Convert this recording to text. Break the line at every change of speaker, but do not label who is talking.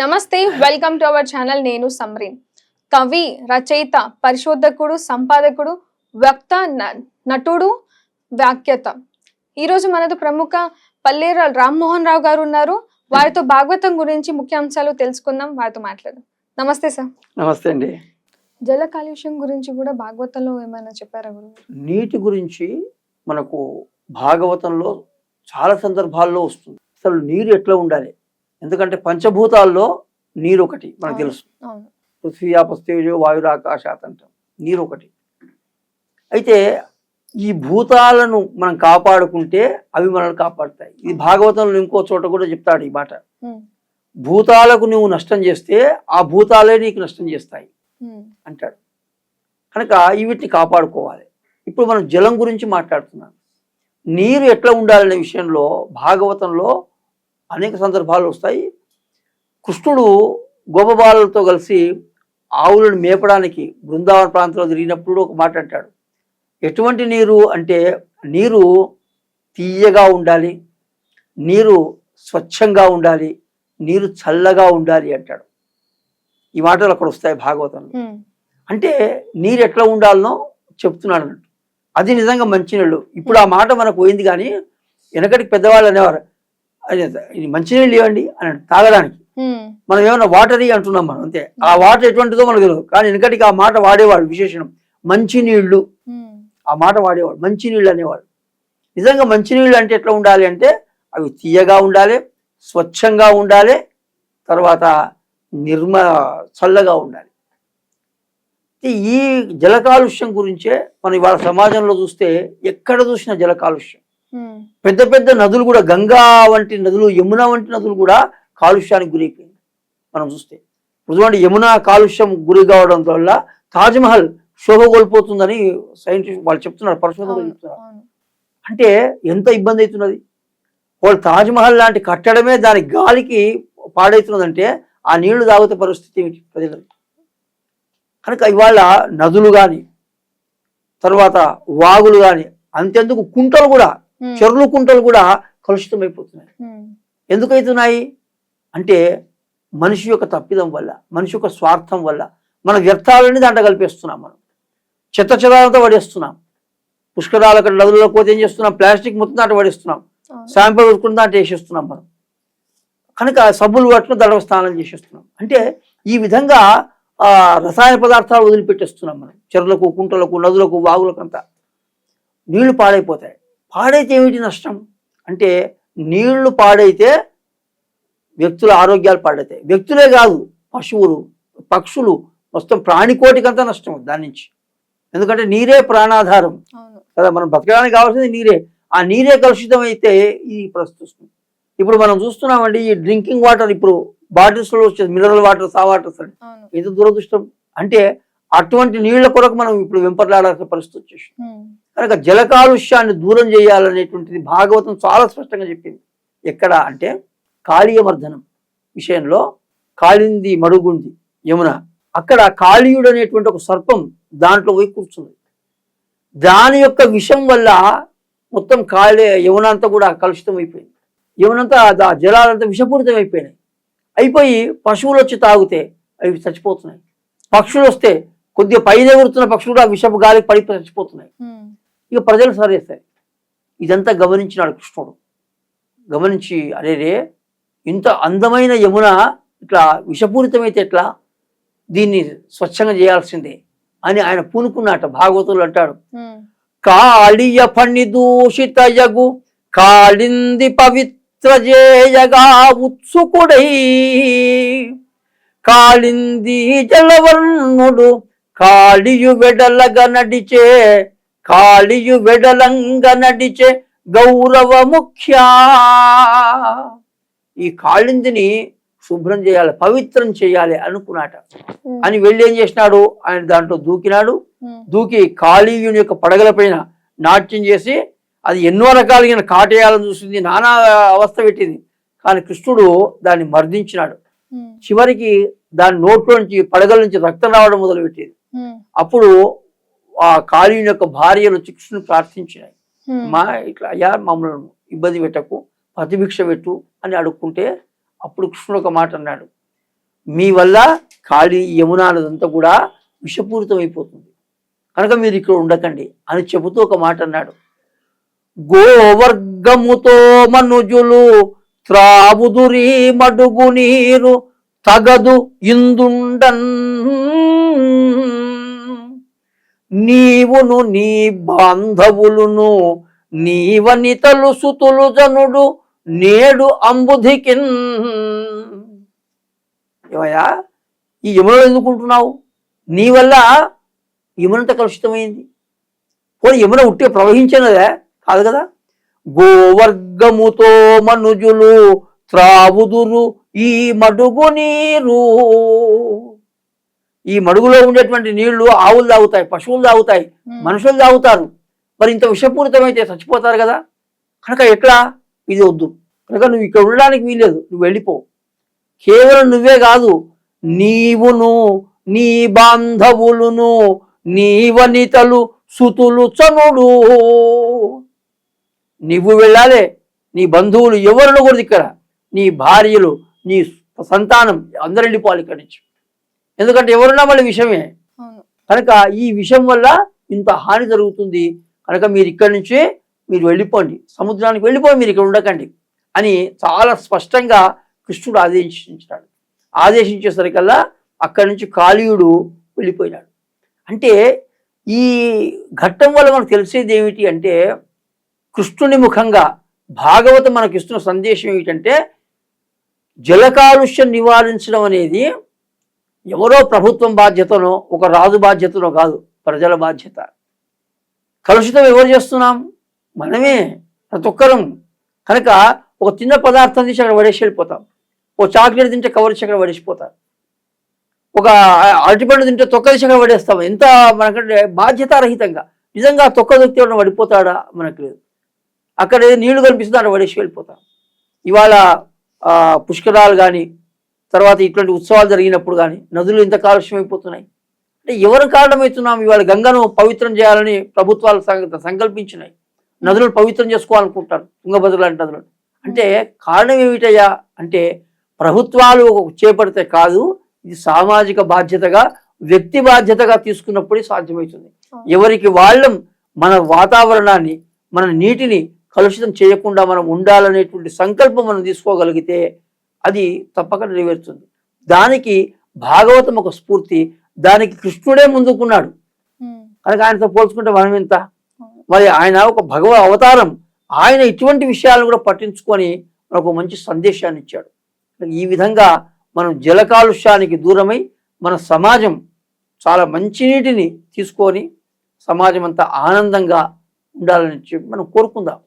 నమస్తే welcome to our channel నేను సమ్రీన్ కవి రచయిత పరిశోధకుడు సంపాదకుడు వక్త న- నటుడు వ్యాఖ్యత. ఈరోజు మనతో ప్రముఖ పల్లేర రామ్మోహన్ రావు గారు ఉన్నారు. వారితో భాగవతం గురించి ముఖ్యాంశాలు తెలుసుకుందాం. వారితో మాట్లాడదాం. నమస్తే సార్
నమస్తే అండి.
జల కాలుష్యం గురించి కూడా భాగవతంలో ఏమైనా చెప్పారా గురువు
నీటి గురించి మనకు భాగవతంలో చాలా సందర్భాల్లో వస్తుంది. అసలు నీరు ఎట్లా ఉండాలి? ఎందుకంటే పంచభూతాల్లో నీరు ఒకటి మనకు. తెలుసు. పృథ్వీ ఆపస్తేజో వాయురు ఆకాశాత్ అంటాం. నీరు ఒకటి అయితే ఈ భూతాలను మనం కాపాడుకుంటే అవి మనల్ని కాపాడుతాయి. ఇది భాగవతంలో ఇంకో చోట కూడా చెప్తాడు ఈ మాట. భూతాలకు నువ్వు నష్టం చేస్తే ఆ భూతాలే నీకు నష్టం చేస్తాయి అంటాడు. కనుక వీటిని కాపాడుకోవాలి. ఇప్పుడు మనం జలం గురించి మాట్లాడుతున్నాం. నీరు ఎట్లా ఉండాలనే విషయంలో భాగవతంలో అనేక సందర్భాలు వస్తాయి. కృష్ణుడు గోపబాలతో కలిసి ఆవులను మేపడానికి బృందావన ప్రాంతంలో తిరిగినప్పుడు ఒక మాట అంటాడు. ఎటువంటి నీరు అంటే నీరు తీయగా ఉండాలి నీరు స్వచ్ఛంగా ఉండాలి నీరు చల్లగా ఉండాలి అంటాడు. ఈ మాటలు అక్కడ వస్తాయి భాగవతంలో. అంటే నీరు ఎట్లా ఉండాలనో చెప్తున్నాడు అన్నట్టు. అది నిజంగా మంచినీళ్ళు. ఇప్పుడు ఆ మాట మనకు పోయింది కానీ వెనకటికి పెద్దవాళ్ళు అనేవారు "అదే, ఇది మంచినీళ్ళు ఇవ్వండి అని తాగడానికి. మనం ఏమన్నా వాటర్ అంటున్నాం మనం అంతే. ఆ వాటర్ ఎటువంటిదో మనకు తెలియదు. కానీ వెనకటికి ఆ మాట వాడేవాడు విశేషణం. మంచినీళ్ళు. ఆ మాట వాడేవాడు. మంచినీళ్ళు అనేవాడు. నిజంగా మంచినీళ్ళు అంటే ఎట్లా ఉండాలి అంటే అవి తీయగా ఉండాలి స్వచ్ఛంగా ఉండాలి తర్వాత నిర్మ చల్లగా ఉండాలి. ఈ జల కాలుష్యం గురించే మనం ఇవాళ సమాజంలో చూస్తే ఎక్కడ చూసినా జల కాలుష్యం పెద్ద పెద్ద నదులు కూడా గంగా వంటి నదులు యమున వంటి నదులు కూడా కాలుష్యానికి గురైపోయింది మనం చూస్తే చూడండి యమున కాలుష్యం గురి కావడం వల్ల తాజ్మహల్ శోభ కోల్పోతుందని సైంటిస్ట్ వాళ్ళు చెప్తున్నారు పరిశోధకులు చెప్తున్నారు. అంటే ఎంత ఇబ్బంది అవుతున్నది? వాళ్ళు తాజ్మహల్ లాంటి కట్టడమే దాని గాలికి పాడవుతున్నదంటే ఆ నీళ్ళు తాగుతే పరిస్థితి ఏమిటి? ప్రజలది కనుక ఇవాళ నదులు కానీ తర్వాత వాగులు కానీ అంతెందుకు కుంటలు కూడా చెరువులు కుంటలు కూడా కలుషితమైపోతున్నాయి.
ఉమ్,
ఎందుకు అవుతున్నాయి అంటే మనిషి యొక్క తప్పిదం వల్ల మనిషి యొక్క స్వార్థం వల్ల మన వ్యర్థాలని దాంట్లో కలిపేస్తున్నాం మనం. చెత్త చెదారంతో పడేస్తున్నాం. పుష్కరాలు అక్కడ నదులలో పోతే ఏం చేస్తున్నాం? ప్లాస్టిక్ మొత్తం దాంట్లో పడేస్తున్నాం. శాంపుల్ పెట్టుకుని దాంట్లో వేసేస్తున్నాం మనం. కనుక సబ్బులు పట్టుకుని దడవ స్నానం చేసేస్తున్నాం. అంటే ఈ విధంగా ఆ, రసాయన పదార్థాలు వదిలిపెట్టేస్తున్నాం మనం. చెరువులకు కుంటలకు నదులకు వాగులకు అంతా నీళ్ళు పాడైపోతాయి. పాడైతే ఏమిటి నష్టం? అంటే నీళ్ళు పాడైతే వ్యక్తుల ఆరోగ్యాలు పాడైతాయి. వ్యక్తులే కాదు పశువులు పక్షులు మొత్తం ప్రాణికోటికంతా నష్టం దాని నుంచి. ఎందుకంటే నీరే ప్రాణాధారం. కదా మనం బతకడానికి కావాల్సింది నీరే. ఆ నీరే కలుషితం అయితే ఈ ప్రస్తుతం. ఇప్పుడు మనం చూస్తున్నామండి ఈ డ్రింకింగ్ వాటర్ ఇప్పుడు బాటిల్స్లో వచ్చేది మినరల్ వాటర్ సా వాటర్స్ అని
అవును.
ఎంత దురదృష్టం. అంటే అటువంటి నీళ్ళ కొరకు మనం ఇప్పుడు వెంపర్లాడాల్సిన పరిస్థితి వచ్చేసి కనుక జల కాలుష్యాన్ని దూరం చేయాలనేటువంటిది భాగవతం చాలా స్పష్టంగా చెప్పింది. ఎక్కడ అంటే కాళీయమర్దనం విషయంలో కాళింది మడుగుంది యమున. అక్కడ కాళీయుడు అనేటువంటి ఒక సర్పం దాంట్లో పోయి కూర్చుంది. దాని యొక్క విషం వల్ల మొత్తం కాళీ యమున అంతా కూడా కలుషితం అయిపోయింది యమునంతా జలాలంతా విషపూరితం అయిపోయినాయి అయిపోయి పశువులు వచ్చి తాగితే అవి చచ్చిపోతున్నాయి. పక్షులు వస్తే కొద్దిగా పైన ఎగురుతున్న పక్షులు కూడా విషపు గాలికి పడి చచ్చిపోతున్నాయి ఇక ప్రజలు సరేస్తారు ఇదంతా గమనించినాడు కృష్ణుడు. గమనించి అరే రే ఇంత అందమైన యమున ఇట్లా విషపూరితమైతే ఎట్లా? దీన్ని స్వచ్ఛంగా చేయాల్సిందే అని ఆయన పూనుకున్నట భాగవతులు అంటాడు. కాళియ ఫణి దూషిత యగు కాళింది పవిత్ర జేయగా ఉత్సుకుడై. కాళింది జలవర్ణుడు కాళియు వెడలగ నడిచే కాళియు వెడలంగ నడిచే గౌరవ ముఖ్య. ఈ కాళిందిని శుభ్రం చేయాలి పవిత్రం చేయాలి అనుకున్నాట. అని వెళ్ళి ఏం చేసినాడు? ఆయన దాంట్లో దూకినాడు. దూకి కాళీయుని యొక్క పడగల పైన నాట్యం చేసి అది ఎన్నో రకాలైన కాటేయాలని చూసింది నానా అవస్థ పెట్టింది. కానీ కృష్ణుడు దాన్ని మర్దించినాడు. చివరికి దాని నోట్లో నుంచి పడగల నుంచి రక్తం రావడం మొదలుపెట్టింది.
ఉమ్,
అప్పుడు ఆ కాళీయుని యొక్క భార్యలు కృష్ణుని ప్రార్థించినాయి.
ఉమ్,
మా ఇట్లా అయ్యా మమ్మల్ని ఇబ్బంది పెట్టకు ప్రతిభిక్ష పెట్టు అని అడుక్కుంటే అప్పుడు కృష్ణుడు ఒక మాట అన్నాడు. మీ వల్ల ఖాళీ యమునా నదంతా కూడా విషపూరితం అయిపోతుంది కనుక మీరు ఇక్కడ ఉండకండి అని చెబుతూ ఒక మాట అన్నాడు. గోవర్గముతో మనుజులు త్రావుదురి మడుగు నీరు తగదు ఇందుండన్ నీవును నీ బాంధవులును నీవని తలుసుతులు జనుడు నేడు అంబుధికిన్. ఏమయ్యా? ఈ యమునలో ఎందుకుంటున్నావు నీ వల్ల యమునంత కలుషితమైంది. పోనీ యమున ఉట్టే ప్రవహించినదే? కాదు కదా? గోవర్గముతో మనుజులు త్రావుదురు ఈ మడుగు నీరు. ఈ మడుగులో ఉండేటువంటి నీళ్ళు ఆవులు తాగుతాయి పశువులు తాగుతాయి. మనుషులు తాగుతారు. మరి ఇంత విషపూరితమైతే చచ్చిపోతారు కదా? కనుక ఎట్లా? ఇది వద్దు. కనుక నువ్వు ఇక్కడ ఉండడానికి వీలేదు నువ్వు వెళ్ళిపో. కేవలం నువ్వే కాదు నీవును నీ బాంధవులును నీ వనితలు సుతులు చనుడు. నువ్వు వెళ్ళాలి. నీ బంధువులు ఎవరు కూడా ఇక్కడ? నీ భార్యలు నీ సంతానం అందరు వెళ్ళిపోవాలి ఇక్కడి నుంచి. ఎందుకంటే ఎవరున్నా మళ్ళీ
అవును.
కనుక ఈ విషయం వల్ల ఇంత హాని జరుగుతుంది. కనుక మీరు ఇక్కడి నుంచి మీరు వెళ్ళిపోండి. సముద్రానికి వెళ్ళిపోయి మీరు ఇక్కడ ఉండకండి అని చాలా స్పష్టంగా కృష్ణుడు ఆదేశించాడు. ఆదేశించేసరికల్లా అక్కడి నుంచి కాళీయుడు వెళ్ళిపోయినాడు. అంటే ఈ ఘట్టం వల్ల మనకు తెలిసేది ఏమిటి అంటే కృష్ణుని ముఖంగా భాగవతం మనకి ఇస్తున్న సందేశం ఏమిటంటే జల కాలుష్యం నివారించడం అనేది ఎవరో ప్రభుత్వం బాధ్యతనో ఒక రాజు బాధ్యతనో కాదు ప్రజల బాధ్యత. కలుషితం ఎవరు చేస్తున్నాం? మనమే ప్రతి ఒక్కరం. కనుక ఒక చిన్న పదార్థం తీసి అక్కడ పడేసి వెళ్ళిపోతాం. ఓ చాక్లెట్ తింటే కవర్ చేసి అక్కడ పడేసిపోతాం ఒక అరటిపండు తింటే తొక్క తీసి అక్కడ పడేస్తాం. ఎంత మనకంటే బాధ్యతారహితంగా. నిజంగా తొక్క దొక్కి ఎవరైనా పడిపోతాడా? మనకు లేదు. అక్కడ ఏదో నీళ్ళు కనిపిస్తుంది అక్కడ పడేసి వెళ్ళిపోతాం. ఇవాళ పుష్కరాలు కానీ తర్వాత ఇటువంటి ఉత్సవాలు జరిగినప్పుడు కానీ నదులు ఇంత కాలుష్యం అయిపోతున్నాయి. అంటే ఎవరు కారణమవుతున్నాం? ఇవాళ గంగను పవిత్రం చేయాలని ప్రభుత్వాలు సంక- సంకల్పించినాయి. నదులను పవిత్రం చేసుకోవాలనుకుంటారు తుంగభద్ర లాంటి నదులను. అంటే కారణం ఏమిటయ్యా? అంటే ప్రభుత్వాలు చేపడితే కాదు ఇది సామాజిక బాధ్యతగా వ్యక్తి బాధ్యతగా తీసుకున్నప్పుడే సాధ్యమవుతుంది. ఎవరికి వాళ్ళం మన వాతావరణాన్ని మన నీటిని కలుషితం చేయకుండా మనం ఉండాలనేటువంటి సంకల్పం మనం తీసుకోగలిగితే అది తప్పక నెరవేరుతుంది. దానికి భాగవతం ఒక స్ఫూర్తి. దానికి కృష్ణుడే ముందుకున్నాడు. కనుక ఆయనతో పోల్చుకుంటే మనం ఎంత. మరి ఆయన ఒక భగవ అవతారం. ఆయన ఇటువంటి విషయాలను కూడా పట్టించుకొని మనకు మంచి సందేశాన్ని ఇచ్చాడు. ఈ విధంగా మనం జల కాలుష్యానికి దూరమై మన సమాజం చాలా మంచినీటిని తీసుకొని సమాజం అంతా ఆనందంగా ఉండాలని చెప్పి మనం కోరుకుందాం.